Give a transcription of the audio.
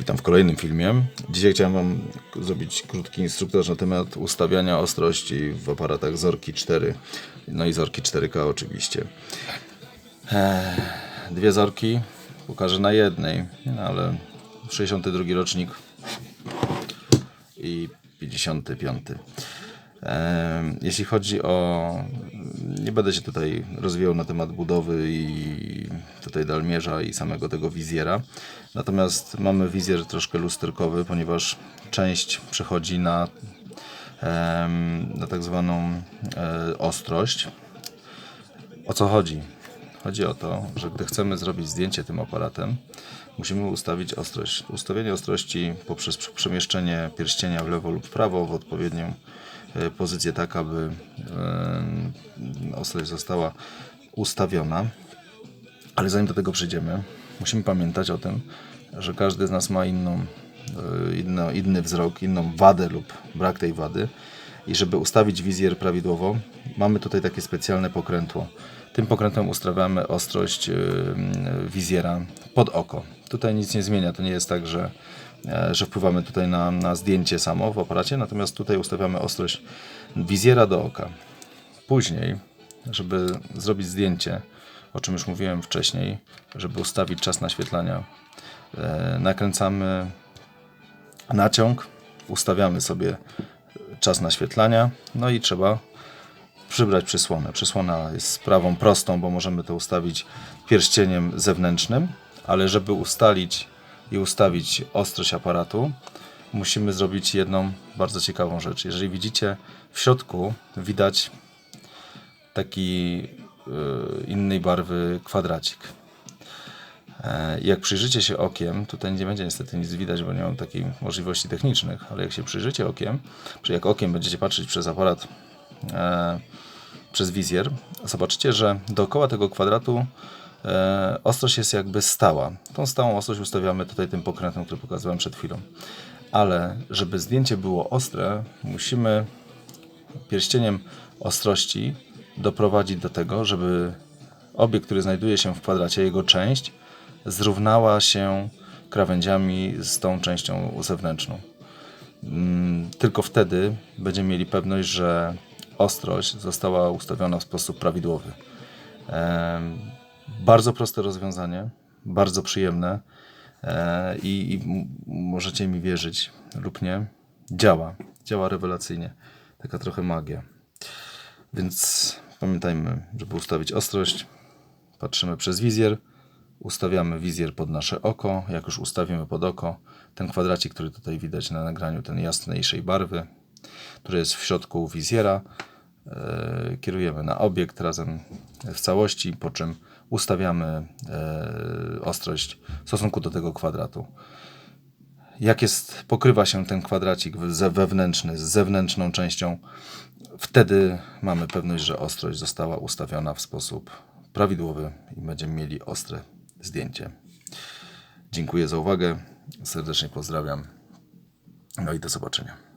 Witam w kolejnym filmie. Dzisiaj chciałem Wam zrobić krótki instruktaż na temat ustawiania ostrości w aparatach Zorki 4. No i Zorki 4K oczywiście. Eee, Dwie Zorki pokażę na jednej, no ale 62 rocznik i 55. Em, Jeśli chodzi o. Nie będę się tutaj rozwijał na temat budowy i tutaj dalmierza i samego tego wizjera. Natomiast mamy wizjer troszkę lusterkowy, ponieważ część przechodzi na, na tak zwaną e, ostrość. O co chodzi? Chodzi o to, że gdy chcemy zrobić zdjęcie tym aparatem, musimy ustawić ostrość. Ustawienie ostrości poprzez prze- przemieszczenie pierścienia w lewo lub w prawo w odpowiednią e, pozycję, tak aby ostrość została ustawiona. Ale zanim do tego przejdziemy, musimy pamiętać o tym, że każdy z nas ma inną, e, inno, inny wzrok, inną wadę lub brak tej wady. I żeby ustawić wizjer prawidłowo, mamy tutaj takie specjalne pokrętło. Tym pokrętłem ustawiamy ostrość e, wizjera pod oko. Tutaj nic nie zmienia, to nie jest tak, że, e, że wpływamy tutaj na, na zdjęcie samo w aparacie, natomiast tutaj ustawiamy ostrość wizjera do oka. Później, żeby zrobić zdjęcie, o czym już mówiłem wcześniej, żeby ustawić czas naświetlania, e, nakręcamy naciąg, ustawiamy sobie czas naświetlania, no i trzeba przybrać przysłonę. Przysłona jest sprawą prostą, bo możemy to ustawić pierścieniem zewnętrznym, ale żeby ustalić i ustawić ostrość aparatu, musimy zrobić jedną bardzo ciekawą rzecz. Jeżeli widzicie, w środku widać taki innej barwy kwadracik. E, Jak przyjrzycie się okiem, tutaj nie będzie niestety nic widać, bo nie mam takiej możliwości technicznych, ale jak się przyjrzycie okiem, czy jak okiem będziecie patrzeć przez aparat, e, przez wizjer, zobaczycie, że dookoła tego kwadratu e, ostrość jest jakby stała. Tą stałą ostrość ustawiamy tutaj tym pokrętem, który pokazywałem przed chwilą. Ale żeby zdjęcie było ostre, musimy pierścieniem ostrości doprowadzić do tego, żeby obiekt, który znajduje się w kwadracie, jego część zrównała się krawędziami z tą częścią zewnętrzną. Mm, Tylko wtedy będziemy mieli pewność, że ostrość została ustawiona w sposób prawidłowy. Bardzo proste rozwiązanie, bardzo przyjemne e, i, i możecie mi wierzyć lub nie, działa. Działa rewelacyjnie. Taka trochę magia. Więc pamiętajmy, żeby ustawić ostrość, patrzymy przez wizjer, ustawiamy wizjer pod nasze oko. Jak już ustawimy pod oko, ten kwadracik, który tutaj widać na nagraniu, ten jasniejszej barwy, który jest w środku wizjera, e, kierujemy na obiekt razem w całości, po czym ustawiamy e, ostrość w stosunku do tego kwadratu. Jak jest, pokrywa się ten kwadracik we- wewnętrzny z zewnętrzną częścią, wtedy mamy pewność, że ostrość została ustawiona w sposób prawidłowy i będziemy mieli ostre zdjęcie. Dziękuję za uwagę, serdecznie pozdrawiam. No i do zobaczenia.